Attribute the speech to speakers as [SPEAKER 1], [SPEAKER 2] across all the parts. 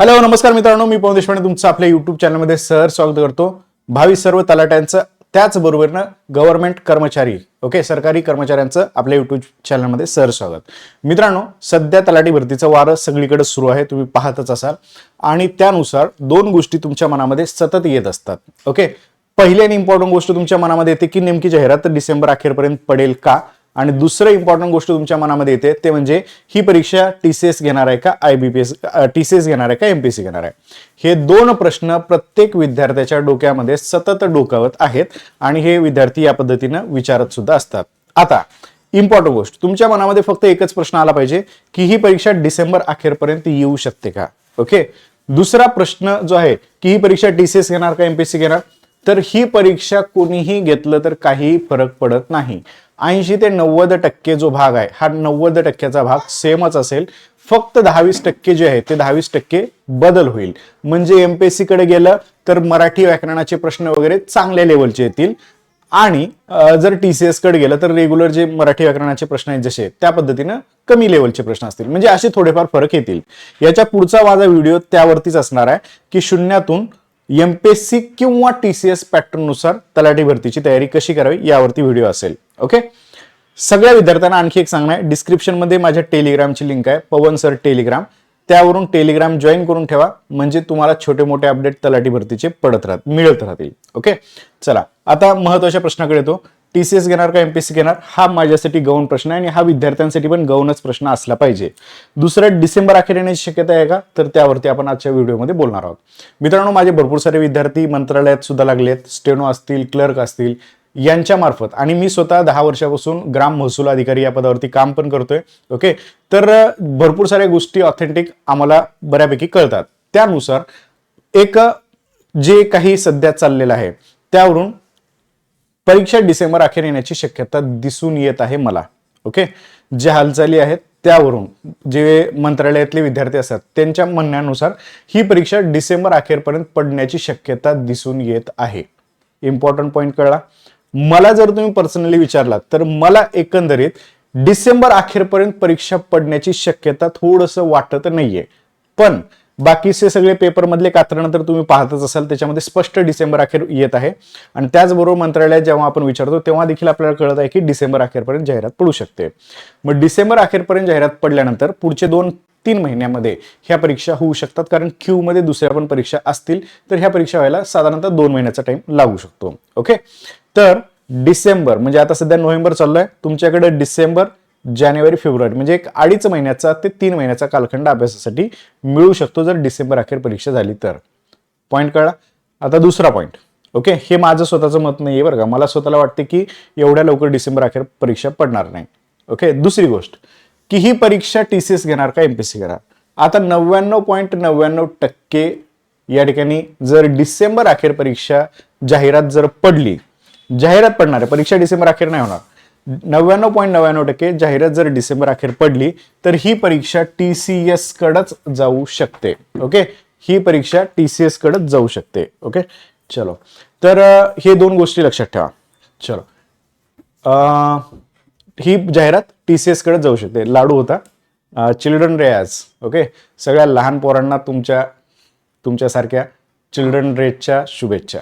[SPEAKER 1] Hello नमस्कार मित्रांनो मी पवन देशपांडे तुमचं आपल्या युट्यूब चॅनलमध्ये सर स्वागत करतो. भावी सर्व तलाट्यांचं त्याचबरोबरनं गव्हर्नमेंट कर्मचारी ओके सरकारी कर्मचाऱ्यांचं आपल्या युट्यूब चॅनलमध्ये सर स्वागत. मित्रांनो सध्या तलाठी भरतीचं वारं सगळीकडे सुरू आहे तुम्ही पाहतच असाल. आणि त्यानुसार दोन गोष्टी तुमच्या मनामध्ये सतत येत असतात ओके पहिली आणि इम्पॉर्टंट गोष्ट तुमच्या मनामध्ये येते की नेमकी जाहिरात डिसेंबर अखेरपर्यंत पडेल का? आणि दुसरं इम्पॉर्टंट गोष्ट तुमच्या मनामध्ये येते ते म्हणजे ही परीक्षा टी सी एस घेणार आहे का I B P S T C S घेणार आहे का एम पी सी घेणार आहे? हे दोन प्रश्न प्रत्येक विद्यार्थ्याच्या डोक्यामध्ये सतत डोकावत आहेत आणि हे विद्यार्थी या पद्धतीनं विचारत सुद्धा असतात. आता इम्पॉर्टंट गोष्ट तुमच्या मनामध्ये फक्त एकच प्रश्न आला पाहिजे की ही परीक्षा डिसेंबर अखेरपर्यंत येऊ शकते का? ओके? दुसरा प्रश्न जो आहे की ही परीक्षा टी सी एस घेणार का एमपीएससी घेणार? तर ही परीक्षा कोणीही घेतलं तर काही फरक पडत नाही. ऐंशी ते नव्वद टक्के जो भाग आहे हा नव्वद टक्क्याचा भाग सेमच असेल. फक्त दहावीस टक्के जे आहे ते दहावीस टक्के बदल होईल. म्हणजे एमपीएससी कडे गेलं तर मराठी व्याकरणाचे प्रश्न वगैरे चांगल्या लेवलचे येतील. आणि जर टी सी कडे गेलं तर रेग्युलर जे मराठी व्याकरणाचे प्रश्न आहेत जसे त्या पद्धतीनं कमी लेवलचे प्रश्न असतील. म्हणजे असे थोडेफार फरक येतील. याच्या पुढचा माझा व्हिडिओ त्यावरतीच असणार आहे की शून्यातून एम पी एस सी किंवा टी सी एस पॅटर्ननुसार तलाठी भरतीची तयारी कशी करावी यावरती व्हिडिओ असेल. ओके सगळ्या विद्यार्थ्यांना आणखी एक सांगणं आहे. डिस्क्रिप्शनमध्ये माझ्या टेलिग्रामची लिंक आहे. पवन सर टेलिग्राम त्यावरून टेलिग्राम जॉईन करून ठेवा. म्हणजे तुम्हाला छोटे मोठे अपडेट तलाठी भरतीचे पडत राहत मिळत राहतील. ओके चला. आता महत्त्वाच्या प्रश्नाकडे येतो. टी सी एस घेणार का एमपीएससी घेणार? हा माझ्यासाठी गौण प्रश्न आहे आणि हा विद्यार्थ्यांसाठी पण गौणच प्रश्न असला पाहिजे. दुसरं डिसेंबर अखेर येण्याची शक्यता आहे का? तर त्यावरती आपण आजच्या व्हिडिओमध्ये बोलणार आहोत. मित्रांनो माझे भरपूर सारे विद्यार्थी मंत्रालयात सुद्धा लागले आहेत स्टेनो असतील क्लर्क असतील यांच्या मार्फत. आणि मी स्वतः दहा वर्षापासून ग्राम महसूल अधिकारी या पदावरती काम पण करतोय. ओके? तर भरपूर साऱ्या गोष्टी ऑथेंटिक आम्हाला बऱ्यापैकी कळतात. त्यानुसार एक जे काही सध्या चाललेलं आहे त्यावरून परीक्षा डिसेंबर अखेर येण्याची शक्यता दिसून येत आहे मला ओके? ज्या हालचाली आहेत त्यावरून जे मंत्रालयातले विद्यार्थी असतात त्यांच्या म्हणण्यानुसार ही परीक्षा डिसेंबर अखेरपर्यंत पडण्याची शक्यता दिसून येत आहे. इम्पॉर्टंट पॉईंट कळला. मला जर तुम्ही पर्सनली विचारलात तर मला एकंदरीत डिसेंबर अखेरपर्यंत परीक्षा पडण्याची शक्यता थोडंसं वाटत नाहीये. पण बाकीचे सगळे पेपरमधले कात्रणं तर तुम्ही पाहतच असाल त्याच्यामध्ये स्पष्ट डिसेंबर अखेर येत आहे. आणि त्याचबरोबर मंत्रालयात जेव्हा आपण विचारतो तेव्हा देखील आपल्याला कळत आहे की डिसेंबर अखेरपर्यंत जाहिरात पडू शकते. मग डिसेंबर अखेरपर्यंत जाहिरात पडल्यानंतर पुढचे दोन तीन महिन्यामध्ये ह्या परीक्षा होऊ शकतात. कारण क्यू मध्ये दुसऱ्या पण परीक्षा असतील तर ह्या परीक्षा व्हायला साधारणतः दोन महिन्याचा टाइम लागू शकतो. ओके तर डिसेंबर म्हणजे आता सध्या नोव्हेंबर चालू आहे. तुमच्याकडे डिसेंबर जानेवारी फेब्रुवारी म्हणजे एक अडीच महिन्याचा ते तीन महिन्याचा कालखंड अभ्यासासाठी मिळू शकतो जर डिसेंबर अखेर परीक्षा झाली तर. पॉईंट कळला? आता दुसरा पॉईंट ओके हे माझं स्वतःचं मत नाही आहे बरं का. मला स्वतःला वाटते की एवढ्या लवकर डिसेंबर अखेर परीक्षा पडणार नाही. ओके दुसरी गोष्ट की ही परीक्षा टी सी एस घेणार का एम पी सी घेणार? आता नव्याण्णव पॉईंट नव्याण्णव टक्के या ठिकाणी जर डिसेंबर अखेर परीक्षा जाहिरात जर पडली जाहिरात पडणार आहे परीक्षा डिसेंबर अखेर नाही होणार. नव्याण्णव पॉईंट नव्याण्णव टक्के जाहिरात जर डिसेंबर अखेर पडली तर ही परीक्षा टी सी एस कडच जाऊ शकते. ओके? ही परीक्षा टी सी एस कडच जाऊ शकते. ओके? चलो. तर हे दोन गोष्टी लक्षात ठेवा. चलो. ही जाहिरात टी सी एसकडे जाऊ शकते. लाडू होता. चिल्ड्रन रेयाज ओके? सगळ्या लहान पोरांना तुमच्या तुमच्यासारख्या चिल्ड्रन रेजच्या शुभेच्छा.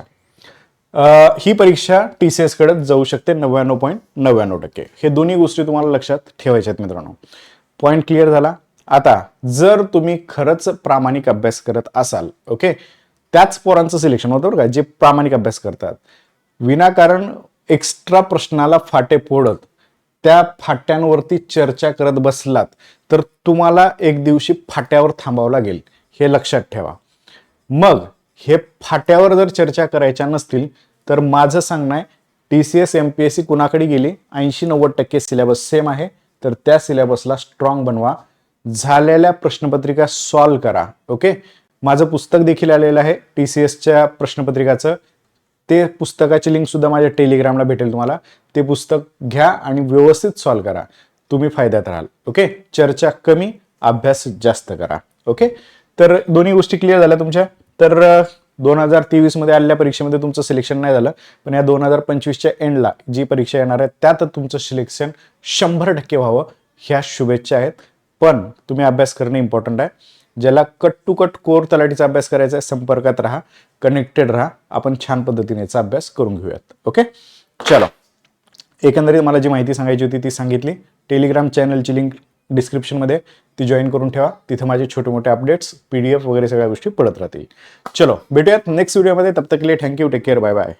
[SPEAKER 1] ही परीक्षा टी सी एसकडे जाऊ शकते नव्याण्णव पॉईंट नव्याण्णव टक्के. हे दोन्ही गोष्टी तुम्हाला लक्षात ठेवायच्या आहेत मित्रांनो. पॉईंट क्लिअर झाला? आता जर तुम्ही खरंच प्रामाणिक अभ्यास करत असाल ओके त्याच पोरांचं सिलेक्शन होतं बरं का जे प्रामाणिक अभ्यास करतात. विनाकारण एक्स्ट्रा प्रश्नाला फाटे फोडत त्या फाट्यांवरती चर्चा करत बसलात तर तुम्हाला एक दिवशी फाट्यावर थांबावं लागेल. हे लक्षात ठेवा. मग हे फाट्यावर जर चर्चा करायच्या नसतील तर माझं सांगणं आहे T C S M P S C कुणाकडे गेली? ऐंशी नव्वद टक्के सिलेबस सेम आहे. तर त्या सिलेबसला स्ट्रॉंग बनवा. झालेल्या प्रश्नपत्रिका सॉल्व करा. ओके माझं पुस्तक देखील आलेलं आहे टी सी एसच्या प्रश्नपत्रिकाचं. ते पुस्तकाची लिंकसुद्धा माझ्या टेलिग्रामला भेटेल तुम्हाला. ते पुस्तक घ्या आणि व्यवस्थित सॉल्व करा. तुम्ही फायद्यात राहाल. ओके चर्चा कमी अभ्यास जास्त करा. ओके तर दोन्ही गोष्टी क्लिअर झाल्या तुमच्या? तर दोन हजार तेवीसमध्ये आलेल्या परीक्षेमध्ये तुमचं सिलेक्शन नाही झालं. पण या दोन हजार पंचवीसच्या एंडला जी परीक्षा येणार आहे त्यात तुमचं सिलेक्शन शंभर टक्के व्हावं ह्या शुभेच्छा आहेत. पण तुम्ही अभ्यास करणं इम्पॉर्टंट आहे. ज्याला कट टू कट कोर तलाठीचा अभ्यास करायचा आहे संपर्कात राहा कनेक्टेड राहा. आपण छान पद्धतीने याचा अभ्यास करून घेऊयात. ओके? चलो. एकंदरीत मला जी माहिती सांगायची होती ती सांगितली. टेलिग्राम चॅनलची लिंक डिस्क्रिप्शनमध्ये ती जॉईन करून ठेवा. तिथं माझे छोटे मोठे अपडेट्स पी डी एफ वगैरे सगळ्या गोष्टी पडत राहतील. चलो भेटूयात नेक्स्ट व्हिडिओमध्ये तब तक के लिए thank you take care bye bye